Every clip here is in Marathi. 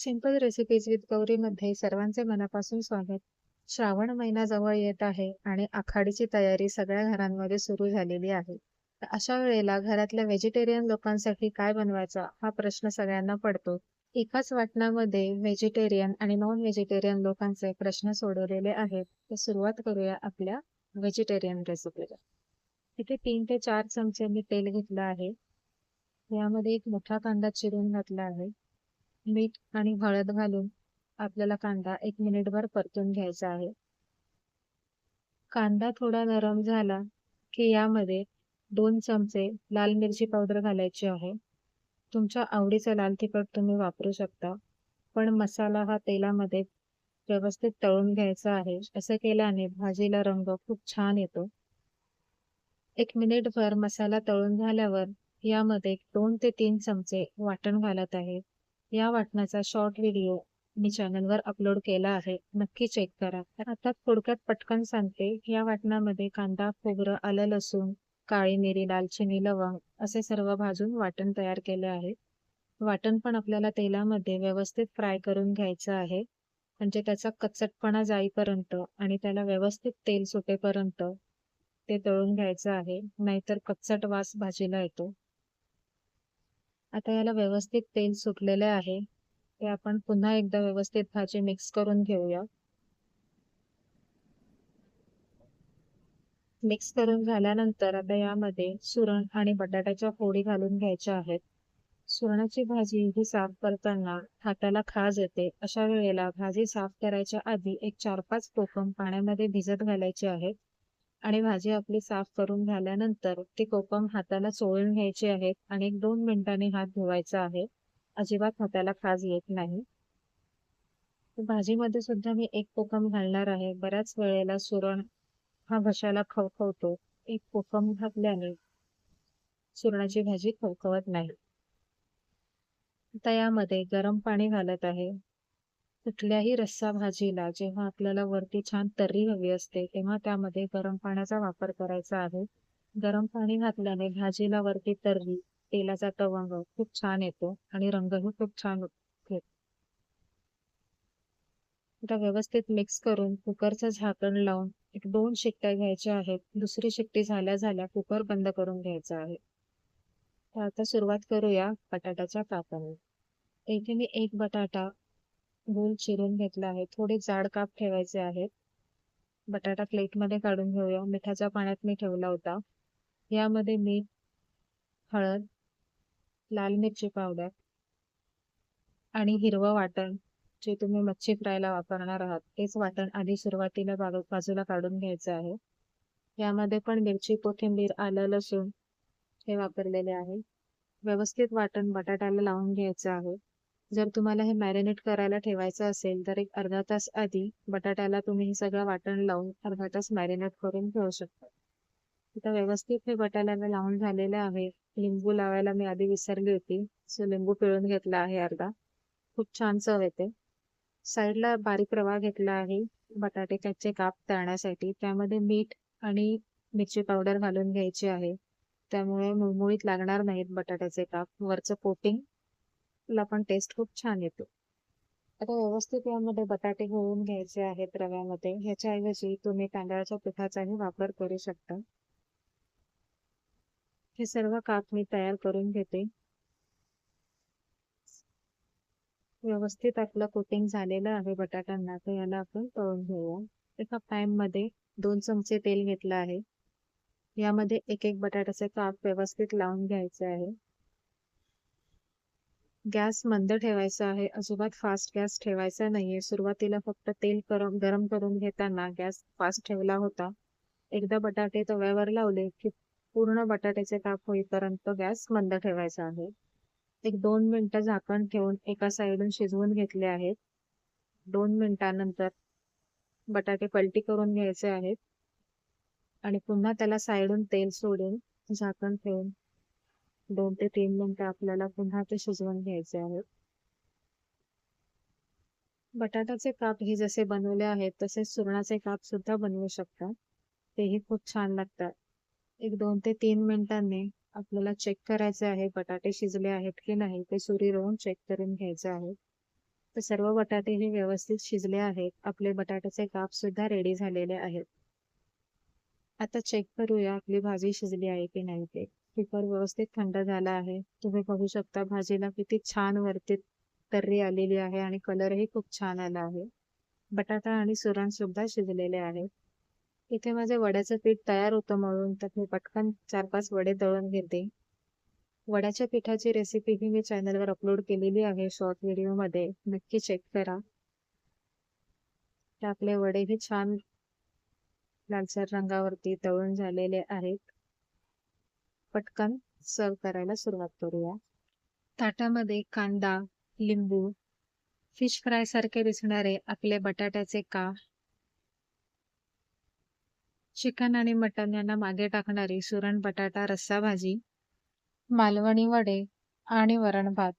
सिंपल रेसिपीज विथ गौरीमध्ये सर्वांचे मनापासून स्वागत. श्रावण महिना जवळ येत आहे आणि आखाडीची तयारी सगळ्या घरांमध्ये सुरू झालेली आहे. तर अशा वेळेला घरातल्या व्हेजिटेरियन लोकांसाठी काय बनवायचं हा प्रश्न सगळ्यांना पडतो. एकाच वाटणामध्ये व्हेजिटेरियन आणि नॉन व्हेजिटेरियन लोकांचे प्रश्न सोडवलेले आहेत. तर सुरुवात करूया आपल्या व्हेजिटेरियन रेसिपीला. इथे तीन ते चार चमचे मी तेल घेतलं आहे. यामध्ये एक मोठा कांदा चिरून घातला आहे. मीठ आणि हळद घालून आपल्याला कांदा एक मिनिटभर परतून घ्यायचा आहे. कांदा थोडा नरम झाला की यामध्ये दोन चमचे लाल मिरची पावडर घालायची आहे. तुमच्या आवडीचा लाल तिखट तुम्ही वापरू शकता पण मसाला हा तेलामध्ये व्यवस्थित तळून घ्यायचा आहे. असं केल्याने भाजीला रंग खूप छान येतो. एक मिनिटभर मसाला तळून झाल्यावर यामध्ये दोन ते तीन चमचे वाटण घालत आहे. या वाटणाचा शॉर्ट व्हिडिओ मी चॅनलवर अपलोड केला आहे. नक्की चेक करा. आता थोडक्यात पटकन सांगते या वाटणामध्ये कांदा खोबरं आलं लसूण काळी मिरी दालचिनी लवंग असे सर्व भाजून वाटण तयार केले आहे. वाटण पण आपल्याला तेलामध्ये व्यवस्थित फ्राय करून घ्यायचं आहे. म्हणजे त्याचा कचटपणा जाईपर्यंत आणि त्याला व्यवस्थित तेल सुटेपर्यंत ते तळून घ्यायचं आहे. नाहीतर कच्चट वास भाजीला येतो. आता याला व्यवस्थित तेल सुटलेले आहे. ते आपण पुन्हा एकदा व्यवस्थित भाजी मिक्स करून घेऊया. मिक्स करून झाल्यानंतर आता यामध्ये सुरण आणि बटाट्याच्या फोडी घालून घ्यायच्या आहेत. सुरणाची भाजी ही साफ करताना हाताला खाज येते. अशा वेळेला भाजी साफ करायच्या आधी एक चार पाच कोकम पाण्यामध्ये भिजत घालायचे आहेत आणि भाजी आपली साफ करून झाल्यानंतर ती कोकम हाताला चोळून घ्यायची आहेत आणि एक दोन मिनिटांनी हात धुवायचा आहे. अजिबात हाताला खाज येत नाही. भाजीमध्ये सुद्धा मी एक कोकम घालणार आहे. बऱ्याच वेळेला सुरण हा घशाला खवखवतो. एक कोकम घातल्याने सुरणाची भाजी खवखवत नाही. आता यामध्ये गरम पाणी घालत आहे. कुठल्याही रस्सा भाजीला जेव्हा आपल्याला वरती छान तर्री हवी असते तेव्हा त्यामध्ये गरम पाण्याचा वापर करायचा आहे. गरम पाणी घातल्याने भाजीला वरती तर्री तेलाचा तवंग खूप छान येतो आणि रंगही खूप छान आता व्यवस्थित मिक्स करून कुकरचं झाकण लावून एक दोन शिट्ट्या घ्यायच्या आहेत. दुसरी शिट्टी झाल्या झाल्या कुकर बंद करून घ्यायचा आहे. तर आता सुरुवात करूया बटाट्याच्या कापाने इथे मी एक बटाटा गोल चिरून घेतला आहे. थोडे जाड काप ठेवायचे आहेत. बटाटा प्लेटमध्ये काढून घेऊया. मिठाच्या पाण्यात मी ठेवला होता. यामध्ये मीठ हळद लाल मिरची पावडर आणि हिरवं वाटण जे तुम्ही मच्छी फ्रायला वापरणार आहात तेच वाटण आधी सुरुवातीला बाजूला काढून घ्यायचं आहे. यामध्ये पण मिरची कोथिंबीर आलं लसूण हे वापरलेले आहे. व्यवस्थित वाटण बटाट्याला लावून घ्यायचं आहे. जर तुम्हाला हे मॅरिनेट करायला ठेवायचं असेल तर एक अर्धा तास आधी बटाट्याला तुम्ही हे सगळं वाटण लावून अर्धा तास मॅरिनेट करून ठेवू शकता. आता व्यवस्थित हे बटाट्याला लावून झालेलं आहे. लिंबू लावायला मी आधी विसरली होती. सो लिंबू पिळून घेतला आहे अर्धा. खूप छान चव येते. साईडला बारीक रवा घेतला आहे. बटाटे त्याचे काप तळण्यासाठी. त्यामध्ये मीठ आणि मिरची पावडर घालून घ्यायची आहे. त्यामुळे मुळमुळीत लागणार नाहीत बटाट्याचे काप. वरचं कोटिंग ला पण टेस्ट खूप छान येतो. आता व्यवस्थित यामध्ये बटाटे होऊन घ्यायचे आहेत रव्यामध्ये. ह्याच्याऐवजी तुम्ही तांदळाच्या पिठाचाही वापर करू शकता. हे सर्व काप मी तयार करून घेते. व्यवस्थित आपलं कोटिंग झालेलं आहे बटाट्यांना. तर याला आपण तळून घेऊया. एका पॅनमध्ये दोन चमचे तेल घेतलं आहे. यामध्ये एक एक बटाट्याचे काप व्यवस्थित लावून घ्यायचे आहे. गॅस मंद ठेवायचा आहे. अजिबात फास्ट गॅस ठेवायचा नाहीये. सुरुवातीला फक्त तेल गरम गरम करून घेताना गॅस फास्ट ठेवला होता. एकदा बटाटे तव्यावर लावले की पूर्ण बटाट्याचे काप होईपर्यंत गॅस मंद ठेवायचा आहे. एक दोन मिनिटं झाकण ठेवून एका साईडून शिजवून घेतले आहेत. दोन मिनिटानंतर बटाटे पलटी करून घ्यायचे आहेत. आणि पुन्हा त्याला साईडून तेल सोडून झाकण ठेवून दोन ते तीन मिनिटं आपल्याला पुन्हा ते शिजवून घ्यायचे आहेत. बटाट्याचे काप हे जसे बनवले आहेत तसेच सुरणाचे काप सुद्धा बनवू शकतात तेही खूप छान लागतात. एक दोन ते तीन मिनिटांनी आपल्याला चेक करायचे आहे बटाटे शिजले आहेत की नाही ते सुरी रोवून चेक करून घ्यायचे आहे. तर सर्व बटाटे हे व्यवस्थित शिजले आहेत. आपले बटाट्याचे काप सुद्धा रेडी झालेले आहेत. आता चेक करूया आपली भाजी शिजली आहे की नाही ते. कुकर व्यवस्थित थंड झाला आहे. तुम्ही बघू शकता भाजीला किती छान वरती तर्री आलेली आहे आणि कलरही खूप छान आला आहे. बटाटा आणि सुरण सुद्धा शिजलेले आहेत इथे माझे वड्याचं पीठ तयार होतं म्हणून तर मी पटकन चार पाच वडे दळून घेते. वड्याच्या पिठाची रेसिपी ही मी चॅनलवर अपलोड केलेली आहे शॉर्ट व्हिडिओमध्ये. नक्की चेक करा. तर आपले वडेही छान लालसर रंगावरती तळून झालेले आहेत. पटकन सर्व करायला सुरुवात करूया. ताटामध्ये कांदा लिंबू फिश फ्राय सारखे दिसणारे आपले बटाट्याचे का चिकन आणि मटन यांना मागे टाकणारी सुरण बटाटा रस्सा भाजी मालवणी वडे आणि वरण भात.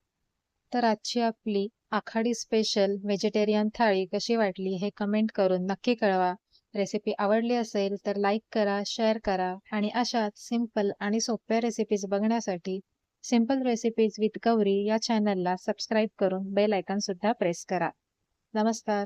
तर आजची आपली आखाडी स्पेशल व्हेजिटेरियन थाळी कशी वाटली हे कमेंट करून नक्की कळवा. रेसिपी आवडली असेल तर लाईक करा शेअर करा आणि अशाच सिंपल आणि सोप्या रेसिपीज बघण्यासाठी सिंपल रेसिपीज विथ गौरी या चॅनलला सबस्क्राईब करून बेल आयकॉन सुद्धा प्रेस करा. नमस्कार.